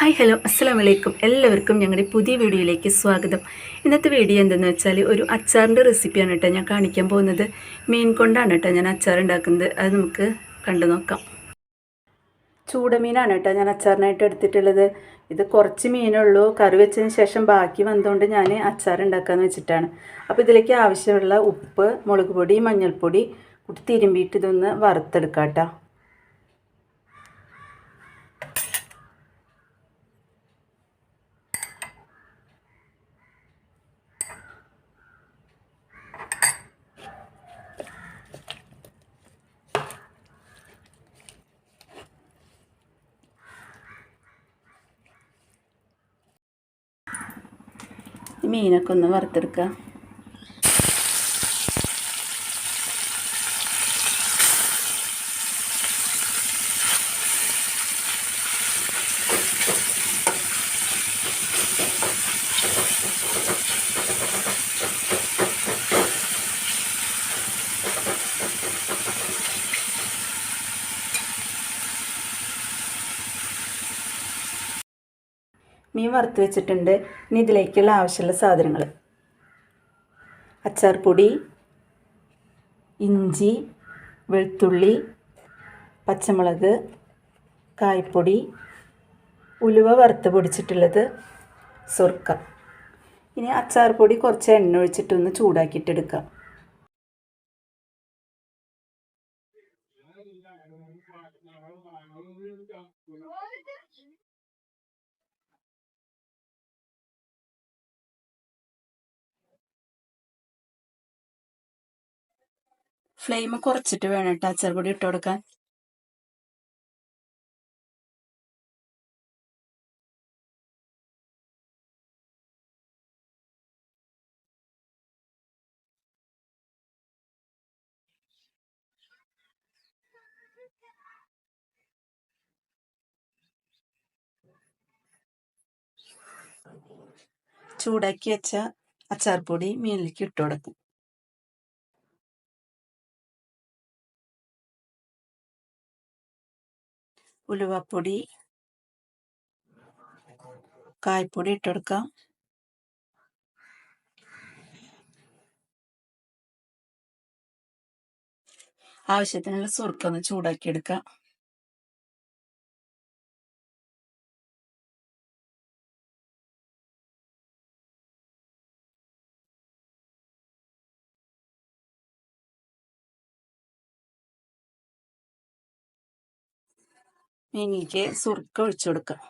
Hi hello അസ്സാം വലൈക്കും എല്ലാവർക്കും ഞങ്ങളുടെ പുതിയ വീഡിയോയിലേക്ക് സ്വാഗതം. ഇന്നത്തെ വീഡിയോ എന്തെന്ന് വെച്ചാൽ ഒരു അച്ചാറിന്റെ റെസിപ്പിയാണ് കേട്ടോ ഞാൻ കാണിക്കാൻ പോകുന്നത്. മീൻ കൊണ്ടാണ് കേട്ടോ ഞാൻ അച്ചാർ ഉണ്ടാക്കുന്നത് അത് നമുക്ക് കണ്ടു നോക്കാം. ചൂടമീനാണ് കേട്ടോ ഞാൻ അച്ചാറിനായിട്ട് എടുത്തിട്ടുള്ളത്. ഇത് കുറച്ച് മീനുള്ളൂ കറി വെച്ചതിന് ശേഷം ബാക്കി വന്നതുകൊണ്ട് ഞാൻ അച്ചാർ ഉണ്ടാക്കാമെന്ന് വെച്ചിട്ടാണ്. അപ്പോൾ ഇതിലേക്ക് ആവശ്യമുള്ള ഉപ്പ് മുളക് പൊടി മഞ്ഞൾപ്പൊടി കുട്ടി തിരുമ്പിയിട്ട് ഇതൊന്ന് വറുത്തെടുക്കാം കേട്ടോ. മീനൊക്കെ ഒന്ന് വറുത്തെടുക്കുക മീൻ വറുത്ത് വെച്ചിട്ടുണ്ട്. ഇനി ഇതിലേക്കുള്ള ആവശ്യമുള്ള സാധനങ്ങൾ. അച്ചാർ പൊടി ഇഞ്ചി വെളുത്തുള്ളി പച്ചമുളക് കായ്പൊടി ഉലുവ വറുത്ത് പൊടിച്ചിട്ടുള്ളത് സുർക്ക ഇനി അച്ചാർ പൊടി കുറച്ച് എണ്ണ ഒഴിച്ചിട്ടൊന്ന് ചൂടാക്കിയിട്ടെടുക്കാം ഫ്ലെയിം കുറച്ചിട്ട് വേണം കേട്ടോ അച്ചാർ പൊടി ഇട്ട് കൊടുക്കാൻ. ചൂടാക്കി വെച്ച അച്ചാർപ്പൊടി മീനിലേക്ക് ഇട്ട് കൊടുക്കും. ഉലുവപ്പൊടി കായ്പൊടി ഇട്ടെടുക്കാം ആവശ്യത്തിനുള്ള സുറുക്കൊന്ന് ചൂടാക്കി എടുക്കാം സുർക്ക ഒഴിച്ചു കൊടുക്കാം.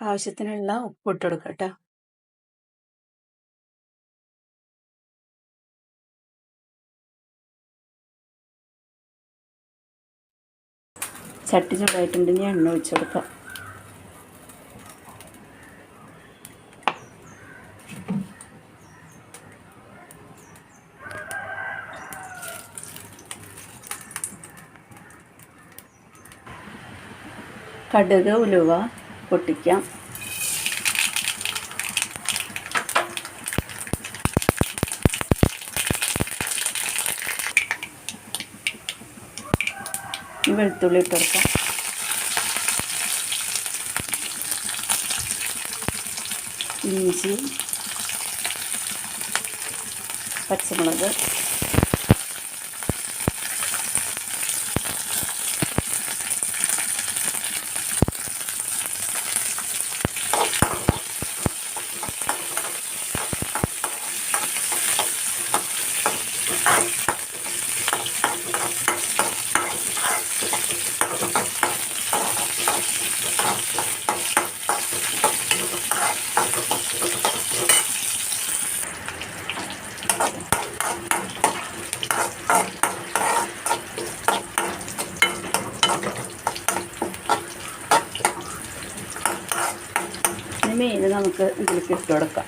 ആവശ്യത്തിനുള്ള ഉപ്പിട്ട് കൊടുക്കാം കേട്ടോ ചട്ടി ചൂടായിട്ടുണ്ട്. ഞാൻ എണ്ണ ഒഴിച്ചു കൊടുക്കാം. കടുക് ഉലുവ പൊട്ടിക്കാം. വെളുത്തുള്ളി ഇട്ട് കൊടുക്കാം. ഇഞ്ചി പച്ചമുളക് മീൻ നമുക്ക് ഇതിലേക്ക് ഇട്ട് കൊടുക്കാം.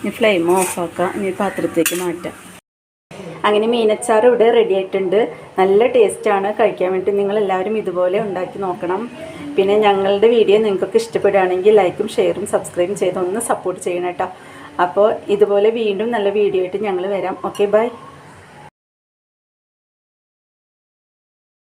ഇനി ഫ്ലെയിം ഓഫാക്കാം ഇനി പാത്രത്തേക്ക് മാറ്റാം. അങ്ങനെ മീനച്ചാർ ഇവിടെ റെഡി ആയിട്ടുണ്ട്. നല്ല ടേസ്റ്റാണ് കഴിക്കാൻ വേണ്ടി നിങ്ങൾ എല്ലാവരും ഇതുപോലെ ഉണ്ടാക്കി നോക്കണം. പിന്നെ ഞങ്ങളുടെ വീഡിയോ നിങ്ങൾക്കൊക്കെ ഇഷ്ടപ്പെടുകയാണെങ്കിൽ ലൈക്കും ഷെയറും സബ്സ്ക്രൈബും ചെയ്ത് ഒന്ന് സപ്പോർട്ട് ചെയ്യണം കേട്ടോ. അപ്പോൾ ഇതുപോലെ വീണ്ടും നല്ല വീഡിയോ ആയിട്ട് ഞങ്ങൾ വരാം. Okay bye